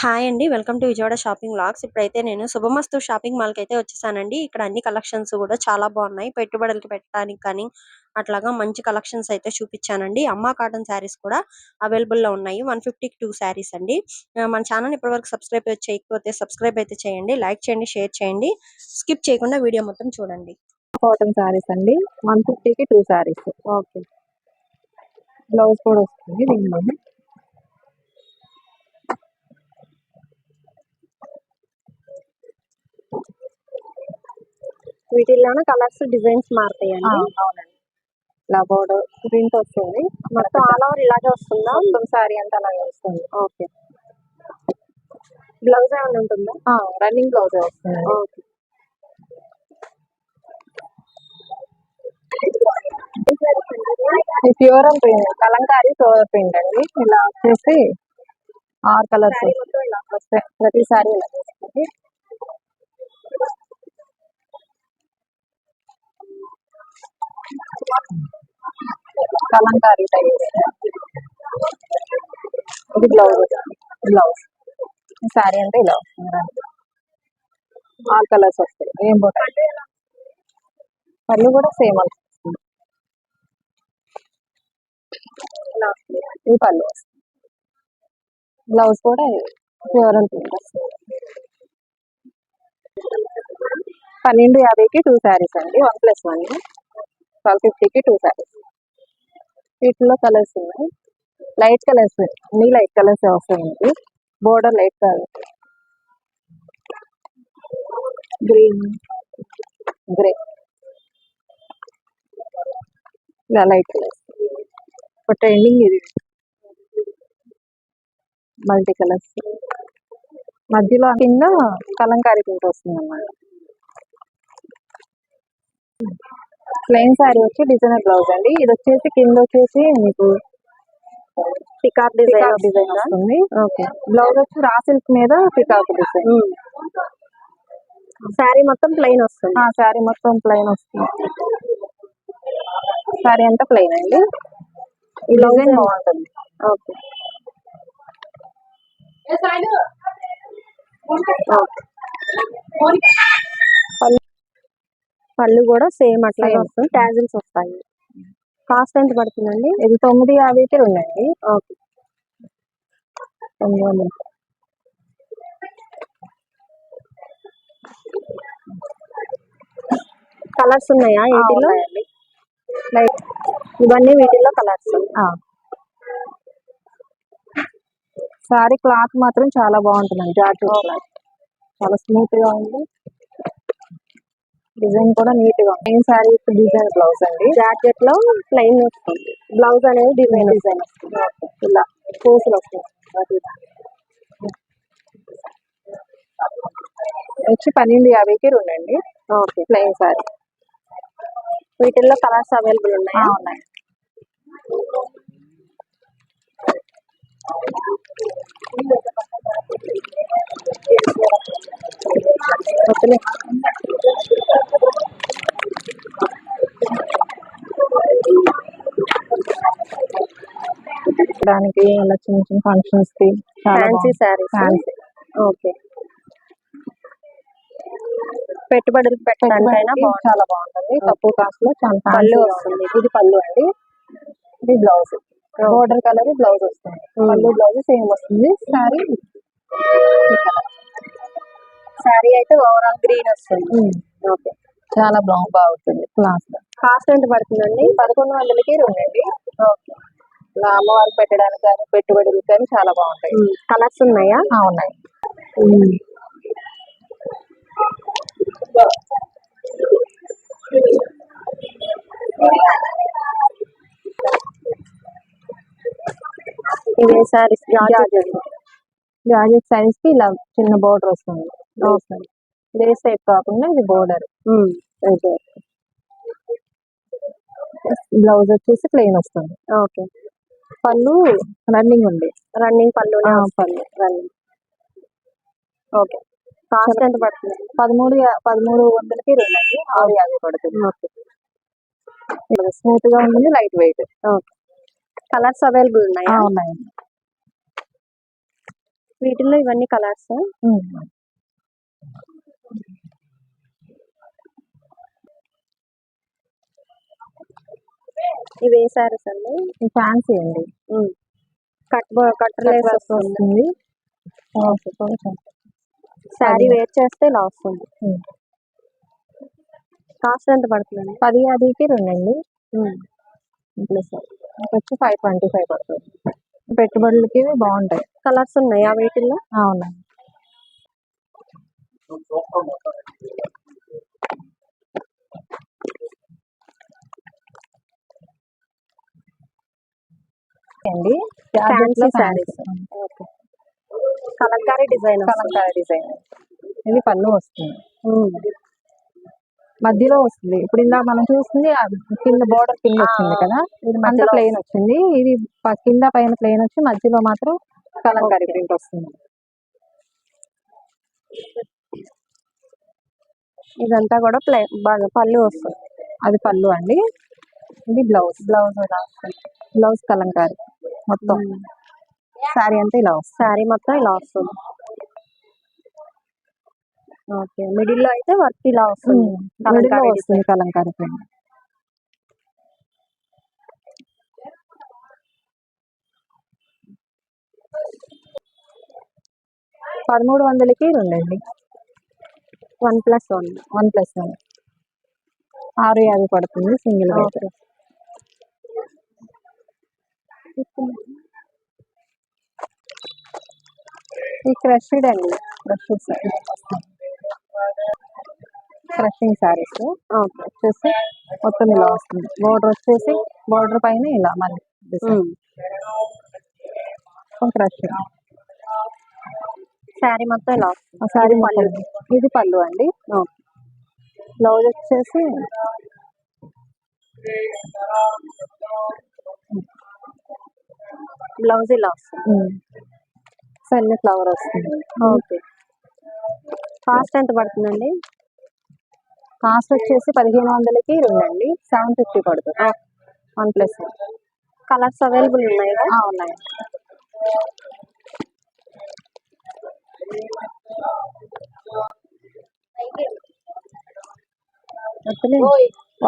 Hi అండి. Welcome to Vijayawada shopping vlogs ఇప్పుడైతే నేను శుభమస్తు షాపింగ్ మాల్కి అయితే వచ్చేసానండి. ఇక్కడ అన్ని కలెక్షన్స్ కూడా చాలా బాగున్నాయి. పెట్టుబడులకి పెట్టడానికి కానీ అట్లాగా మంచి కలెక్షన్స్ అయితే చూపించానండి. అమ్మ కాటన్ శారీస్ కూడా అవైలబుల్లో ఉన్నాయి. వన్ ఫిఫ్టీకి టూ శారీస్ అండి. మన ఛానల్ ఇప్పటివరకు సబ్స్క్రైబ్ చేయకపోతే సబ్స్క్రైబ్ అయితే చేయండి. లైక్ చేయండి షేర్ చేయండి. స్కిప్ చేయకుండా వీడియో మొత్తం చూడండి. కాటన్ శారీస్ అండి. వన్ ఫిఫ్టీకి టూ శారీస్. ఓకే. బ్లౌజ్ కూడా వస్తుంది దీనిలోనే. వీటిల్లోనే కలర్స్ డిజైన్స్ మారుతాయండి. అవునండి. ఇలా బోర్డర్ ప్రింట్ వస్తుంది. మొత్తం ఆల్ ఓవర్ ఇలాగే వస్తుందా? మొత్తం శారీ అంతా అలాగే వస్తుంది. ఓకే. బ్లౌజ్ ఏమైనా ఉంటుందా? రన్నింగ్ బ్లౌజ్ వస్తుంది. Okay. Pure print Kalamkari pure print అండి. ఇలా వచ్చేసి ఆరు కలర్స్ వస్తాయి. ప్రతి సారీ ఇలా వస్తుంది. కలంకారీ టైప్. ఇది బ్లౌజ్. బ్లౌజ్. శారీ సారీ అంటే ఇలా వస్తుంది. ఆ కలర్స్ వస్తాయి. ఏం పోతాయి పళ్ళు కూడా సేమ్ వస్తుంది. ఈ పళ్ళు వస్తుంది బ్లౌజ్ కూడా ప్యూర్ ఉంటుంది పన్నెండు యాభైకి టూ శారీస్ అండి. One plus one. ట్వెల్వ్ ఫిఫ్టీకి టూ శారీస్. వీటిలో కలర్స్ ఉన్నాయి. లైట్ కలర్స్ అన్ని లైట్ కలర్స్ వస్తాయండి border light colour green grey ఇలా లైట్ కలర్స్ ఒక ట్రెండింగ్ ఇది. మల్టీ కలర్స్ మధ్యలో కింద కలంకారీ పింట్ వస్తుంది అన్నమాట ప్లెయిన్ శారీ వచ్చి డిజైనర్ బ్లౌజ్ అండి. ఇది వచ్చేసి కింద వచ్చేసి మీకు పికాక్ డిజైన్ డిజైన్ వస్తుంది. ఓకే. బ్లౌజ్ వచ్చి రా సిల్క్ మీద పికాక్ డిజైన్ శారీ మొత్తం ప్లెయిన్ వస్తుంది. శారీ మొత్తం ప్లెయిన్ వస్తుంది. శారీ అంతా ప్లెయిన్ అండి. ఈ డిజైన్ బాగుంటుంది. ఓకే. పళ్ళు కూడా సేమ్ అట్లాగే Same. వస్తుంది ట్యాజిల్స్ వస్తాయి. కాస్ట్ ఎంత పడుతుందండి? ఇది తొమ్మిది యాభైకి ఉందండి. ఓకే. తొమ్మిది వందలు. కలర్స్ ఉన్నాయా వీటిలో. లైట్ ఇవన్నీ వీటిల్లో కలర్స్. శారీ క్లాత్ మాత్రం చాలా బాగుంటుందండి. క్లాత్. చాలా స్మూత్గా ఉంది. డిజైన్ కూడా నీట్గా ఉంది. శారీ డిజైన్ బ్లౌజ్ అండి. జాకెట్లో ప్లెయిన్ వస్తుంది. బ్లౌజ్ అనేది డిజైన్ డిజైన్ వస్తుంది ఇలా పూసలు వస్తుంది వచ్చి పన్నెండు యాభైకి రెండండి. ఓకే ప్లెయిన్ శారీ వీటిల్లో కలర్స్ అవైలబుల్ ఉన్నాయా? ఉన్నాయి. వద్దులే. దానికి అలా చిన్న చిన్న ఫంక్షన్స్కి ఫ్యాన్సీ శారీస్ ఫ్యాన్సీ ఓకే పెట్టుబడులకు పెట్టడానికైనా బాగుంటుంది. చాలా బాగుంటుంది. తక్కువ కాస్ట్లో చాలా పళ్ళు వస్తుంది. ఇది పళ్ళు అండి. ఇది బ్లౌజ్ బోర్డర్ కలర్ బ్లౌజ్ వస్తుంది. Hmm. పళ్ళు బ్లౌజ్ సేమ్ వస్తుంది. సారీ శారీ అయితే ఓవరాల్ గ్రీన్ వస్తుంది. ఓకే. చాలా బాగా బాగుంటుంది. క్లాస్ కాస్ట్ ఎంత పడుతుందండి? పదకొండు వందలకి రెండండి ఇలా అమ్మవారికి పెట్టడానికి కానీ పెట్టుబడులకు కానీ చాలా బాగుంటాయి. కలర్స్ ఉన్నాయా? ఉన్నాయి. శారీస్ జార్జెట్ జార్జెట్ సైజ్కి ఇలా చిన్న బోర్డర్ వస్తుంది. లేస్ టైప్ కాకుండా ఇది బోర్డర్ బ్లౌజ్ వచ్చేసి ప్లెయిన్ వస్తుంది. ఓకే పళ్ళు రన్నింగ్ ఉంది. రన్నింగ్ పళ్ళు ఆ, పళ్ళు రన్నింగ్ ఓకే కాస్ట్ ఎంత పడుతుంది? పదమూడు పదమూడు వందలకి రెండండి ఆరు యాభై పడుతుంది. స్మూత్గా ఉంటుంది light weight okay colours available ఉన్నాయా ఉన్నాయి వీటిల్లో ఇవన్నీ కలర్స్. ఇవి ఏ సారీస్ అండి? ఫ్యాన్సీ అండి. కట్ కట్ లేస్ వస్తుంది. శారీ వేర్ చేస్తే ఇలా వస్తుంది. కాస్ట్ ఎంత పడుతుందండి? పది యాభైకి రెండండి. ప్లస్ వచ్చి ఫైవ్ ట్వంటీ ఫైవ్ పడుతుంది. పెట్టుబడులకి బాగుంటాయి. కలర్స్ ఉన్నాయా వీటిల్లో? అవును. అండి కలంకారీ డిజైన్ కలంకారీ డిజైన్. ఇది పళ్ళు వస్తుంది మధ్యలో వస్తుంది. ఇప్పుడు ఇందాక మనం చూస్తుంది కింద బోర్డర్ కింద వచ్చింది కదా? ఇది అంత ప్లెయిన్ వచ్చింది. ఇది కింద పైన ప్లెయిన్ వచ్చి మధ్యలో మాత్రం కలంకారీ ప్రింట్ వస్తుంది. ఇదంతా కూడా ప్లే బాగా పళ్ళు వస్తుంది. అది పళ్ళు అండి. ఇది బ్లౌజ్ బ్లౌజ్ ఇలా వస్తుంది? బ్లౌజ్ కలంకారీ. మొత్తం. శారీ అంతా ఇలా వస్తుంది. శారీ మొత్తం ఇలా వస్తుంది. ఓకే. మిడిల్లో అయితే వర్క్ ఇలా వస్తుంది. మిడిల్లో కలంకారీ వస్తుంది కలంకారీ ప్రింట్. పదమూడు వందలకి రెండండి. One plus one. One plus one. ఆరు యాభై పడుతుంది సింగిల్ ఓకే. ఈ క్రషెడ్ అండి. Crushed sari crushing saris okay వచ్చేసి మొత్తం ఇలా వస్తుంది. బోర్డర్ వచ్చేసి బోర్డర్ పైన ఇలా మళ్ళీ Hmm. క్రషింగ్ శారీ మొత్తం ఇలా వస్తుంది. ఇది పళ్ళు. ఇది పళ్ళు అండి. బ్లౌజ్ వచ్చేసి బ్లౌజ్ ఇలా వస్తుంది. సెల్ ఫ్లవర్ వస్తుంది. ఓకే కాస్ట్ ఎంత పడుతుందండి? కాస్ట్ వచ్చేసి పదిహేను వందలకి రెండండి. సెవెన్ ఫిఫ్టీ పడుతుంది. వన్ ప్లస్ కలర్స్ అవైలబుల్ ఉన్నాయి? కదా ఉన్నాయి.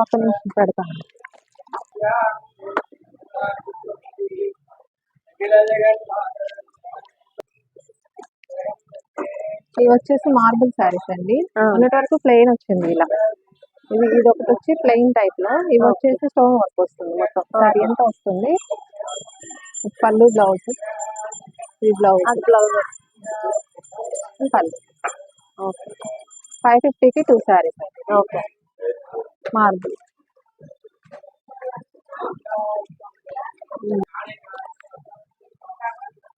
ఒక నిమిషం పెడతాను ఇవి వచ్చేసి మార్బుల్ శారీస్ అండి. మొన్నటి వరకు ప్లెయిన్ వచ్చింది ఇలా. ఇది ఇది ఒకటి వచ్చి ప్లెయిన్ టైప్లో. ఇవి వచ్చేసి స్టోన్ వర్క్ వస్తుంది. మొత్తం శారీ అంతా వస్తుంది. పళ్ళు బ్లౌజ్ ఈ blouse blouse pallu. Okay five ఫిఫ్టీకి టూ శారీస్ ఓకే. మార్బుల్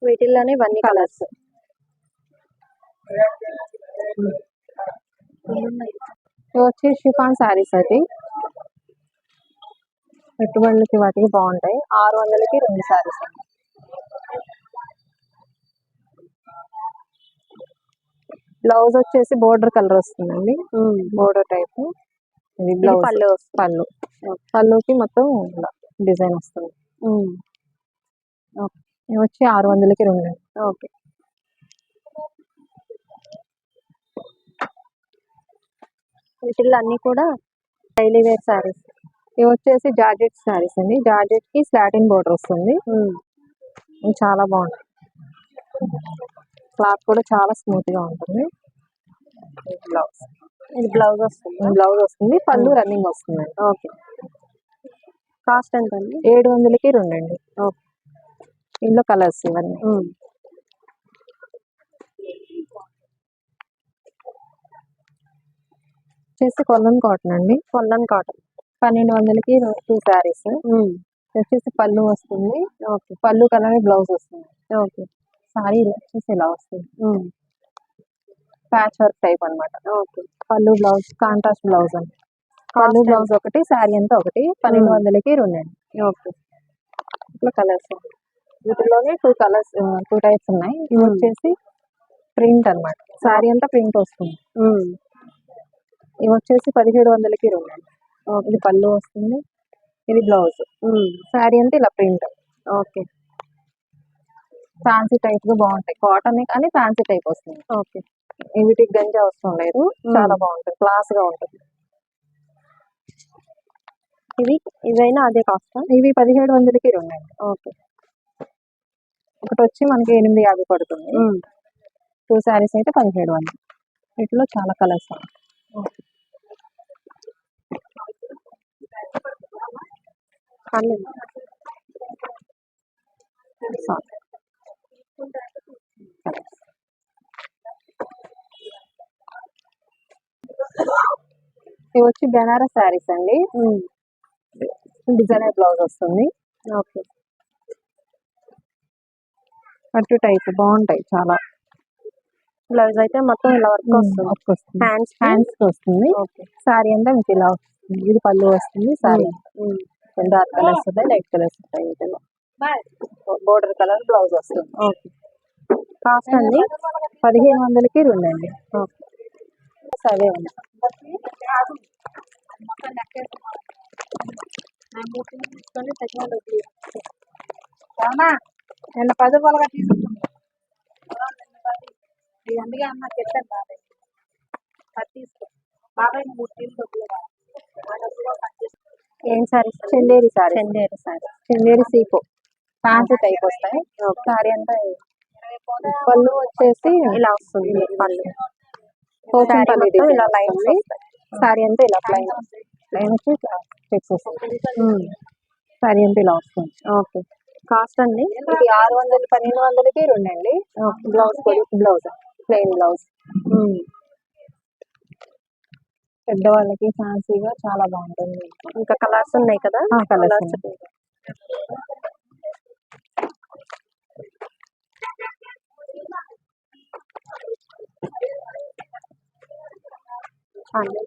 వీటిల్లోనే ఇవన్నీ కలర్స్ వచ్చి షిఫాన్ శారీస్ అది పెట్టుబడులకి వాటికి బాగుంటాయి. ఆరు వందలకి రెండు శారీస్ బ్లౌజ్ వచ్చేసి బోర్డర్ కలర్ వస్తుందండి. Border type. ఇది బ్లౌజ్. పళ్ళు పళ్ళు. పళ్ళుకి మొత్తం డిజైన్ వస్తుంది. వచ్చి ఆరు వందలకి రెండు. ఓకే. వీటిల్లో అన్ని కూడా డైలీ వేర్ సారీస్. ఇవి వచ్చేసి జార్జెట్ శారీస్ అండి. జార్జెట్కి స్లాటిన్ బోర్డర్ వస్తుంది. చాలా బాగుంటాయి. క్లాత్ కూడా చాలా స్మూత్గా ఉంటుంది బ్లౌజ్. ఇది బ్లౌజ్ వస్తుంది. బ్లౌజ్ వస్తుంది. పళ్ళు రన్నింగ్ వస్తుంది ఓకే. కాస్ట్ ఎంత అండి ఏడు వందలకి రెండు అండి. ఓకే. ఇందులో కలర్స్ ఇవన్నీ. వచ్చేసి కొల్లం కాటన్ అండి. కొల్లం కాటన్. పన్నెండు వందలకి టూ శారీస్. వచ్చేసి పళ్ళు వస్తుంది. ఓకే. పళ్ళు కలర్ బ్లౌజ్ వస్తుంది. ఓకే. సారీ వచ్చేసి ఇలా వస్తుంది. ప్యాచ్ వర్క్ టైప్ అన్నమాట. Okay. Pallu blouse contrast blouse అండి. పళ్ళు బ్లౌజ్ ఒకటి శారీ అంతా ఒకటి. పన్నెండు వందలకి రెండు అండి. ఓకే. ఇట్లా కలర్స్ వీటిలోనే టూ కలర్స్ టూ టైప్స్ ఉన్నాయి. ఇవి. వచ్చేసి ప్రింట్ అన్నమాట. శారీ అంతా ప్రింట్ వస్తుంది. ఇవి వచ్చేసి పదిహేడు వందలకి రెండు ఇది పళ్ళు వస్తుంది. ఇది బ్లౌజ్ శారీ అంతా ఇలా ప్రింట్ ఓకే. ఫ్యాన్సీ టైప్గా బాగుంటాయి. కాటన్ కానీ ఫ్యాన్సీ టైప్ వస్తుంది. ఓకే. వీటికి గంజి అవసరం లేదు. చాలా బాగుంటుంది. క్లాస్గా ఉంటుంది. ఇవి ఇవైనా అదే కాస్ట్ ఇవి పదిహేడు వందలకి రెండు ఓకే. ఒకటి వచ్చి మనకి ఎనిమిది యాభై పడుతుంది. టూ శారీస్ అయితే పదిహేడు వందలు. వీటిలో చాలా కలర్స్ అన్ని ఇవి వచ్చి బెనారస్ శారీస్ అండి. డిజైనర్ బ్లౌజ్ వస్తుంది. ఓకే. పట్టు టైప్ బాగుంటాయి చాలా. బ్లౌజ్ అయితే మొత్తం ఇలా వర్క్ వస్తుంది. వర్క్ వస్తుంది. హ్యాండ్స్ హ్యాండ్స్ వస్తుంది. ఓకే. శారీ అంతా మీకు ఇలా వస్తుంది. ఇది పళ్ళు వస్తుంది శారీ డార్క్ కలర్స్ ఉంటాయి లైట్ కలర్స్ ఉంటాయి వీటిలో బోర్డర్ కలర్ బ్లౌజ్ వస్తుంది. ఓకే. కాస్ట్ అండి? పదిహేను వందలకి రెండు అండి. అవే ఉన్నాయి నిన్న పది రూపాయలుగా తీసుకున్నాం. అందుకే అమ్మ చెప్పాను బాబాయ్. అది తీసుకో. బాబాయ్ మూడు తీసుకో ఏం సారీస్ చెందేరి సారీ చందేరి సారీ చెందేరి సీకో. ఫ్యాన్సీ టైప్ వస్తాయి. సారీ అంతా పళ్ళు వచ్చేసి ఇలా వస్తుంది పళ్ళు. పల్లి మొత్తం ఇలా వస్తుంది. సారీ అంతా ఇలా ప్లైన్ ప్లైన్ వచ్చి చెక్స్ వస్తుంది సారీ అంతా ఇలా వస్తుంది. ఓకే కాస్ట్ అండి? ఇది ఆరు వందలు పన్నెండు వందలకి రెండు అండి. బ్లౌజ్ బ్లౌజ్ ప్లెయిన్ బ్లౌజ్ పెద్దవాళ్ళకి ఫ్యాన్సీగా చాలా బాగుంటుంది ఇంకా కలర్స్ ఉన్నాయి కదా ఆ, colours Colours ఉన్నాయి. చాలు.